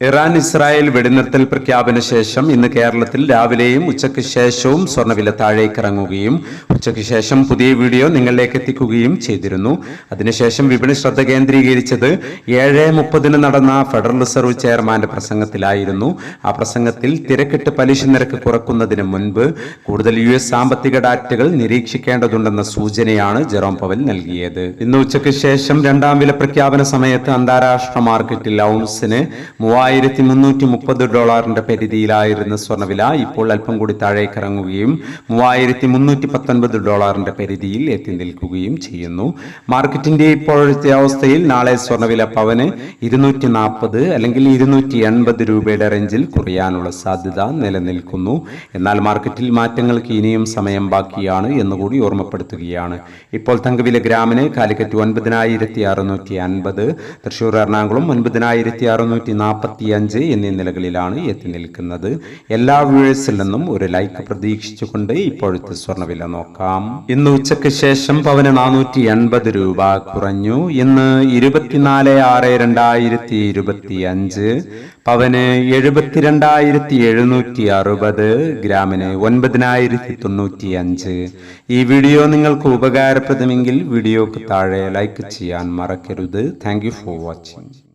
Iran Israel വെടിനിർത്തൽ പ്രഖ്യാപന ശേഷം ഇന്ന് കേരളത്തിൽ രാവിലെയും ഉച്ചയ്ക്ക് ശേഷവും സ്വർണവില താഴേക്ക് ഇറങ്ങുകയും ഉച്ചയ്ക്ക് ശേഷം പുതിയ വീഡിയോ നിങ്ങളിലേക്ക് എത്തിക്കുകയും ചെയ്തിരുന്നു. അതിനുശേഷം വിപണി ശ്രദ്ധ കേന്ദ്രീകരിച്ചത് ഏഴ് മുപ്പതിന് നടന്ന ഫെഡറൽ റിസർവ് ചെയർമാന്റെ പ്രസംഗത്തിലായിരുന്നു. ആ പ്രസംഗത്തിൽ തിരക്കിട്ട് പലിശ നിരക്ക് കുറക്കുന്നതിന് മുൻപ് കൂടുതൽ യു എസ് സാമ്പത്തിക ഡാറ്റകൾ നിരീക്ഷിക്കേണ്ടതുണ്ടെന്ന സൂചനയാണ് ജെറോം പവൽ നൽകിയത്. ഇന്ന് ഉച്ചയ്ക്ക് ശേഷം രണ്ടാം വില പ്രഖ്യാപന സമയത്ത് അന്താരാഷ്ട്ര മാർക്കറ്റിൽ ഔൺസിന് മൂവായിരത്തി മുന്നൂറ്റി മുപ്പത് ഡോളറിന്റെ പരിധിയിലായിരുന്ന സ്വർണവില ഇപ്പോൾ അല്പം കൂടി താഴേക്ക് ഇറങ്ങുകയും മൂവായിരത്തി മുന്നൂറ്റി പത്തൊൻപത് ഡോളറിന്റെ പരിധിയിൽ എത്തി നിൽക്കുകയും ചെയ്യുന്നു. മാർക്കറ്റിന്റെ ഇപ്പോഴത്തെ അവസ്ഥയിൽ നാളെ സ്വർണവില പവന് ഇരുന്നൂറ്റി നാൽപ്പത് അല്ലെങ്കിൽ ഇരുന്നൂറ്റി എൺപത് രൂപയുടെ റേഞ്ചിൽ കുറയാനുള്ള സാധ്യത നിലനിൽക്കുന്നു. എന്നാൽ മാർക്കറ്റിൽ മാറ്റങ്ങൾക്ക് ഇനിയും സമയം ബാക്കിയാണ് എന്നുകൂടി ഓർമ്മപ്പെടുത്തുകയാണ്. ഇപ്പോൾ തങ്കവില ഗ്രാമിന് കാലിക്കറ്റ് ഒൻപതിനായിരത്തി അറുന്നൂറ്റി അൻപത് തൃശൂർ എറണാകുളം ഒൻപതിനായിരത്തി അറുന്നൂറ്റി നാൽപ്പത്തി അഞ്ച് എന്നീ നിലകളിലാണ് എത്തി നിൽക്കുന്നത്. എല്ലാ വ്യൂഴേഴ്സിൽ നിന്നും ഒരു ലൈക്ക് പ്രതീക്ഷിച്ചുകൊണ്ട് ഇപ്പോഴത്തെ സ്വർണവില നോക്കാം. ഇന്ന് ഉച്ചയ്ക്ക് ശേഷം പവന് നാനൂറ്റി എൺപത് രൂപ കുറഞ്ഞു. ഇന്ന് ഇരുപത്തിനാല് ആറ് രണ്ടായിരത്തി ഇരുപത്തി അഞ്ച് പവന് എഴുപത്തിരണ്ടായിരത്തി എഴുന്നൂറ്റി അറുപത് ഗ്രാമിന് ഒൻപതിനായിരത്തി തൊണ്ണൂറ്റി അഞ്ച് ഈ വീഡിയോ നിങ്ങൾക്ക് ഉപകാരപ്രദമെങ്കിൽ വീഡിയോക്ക് താഴെ ലൈക്ക് ചെയ്യാൻ മറക്കരുത്. Thank for watching.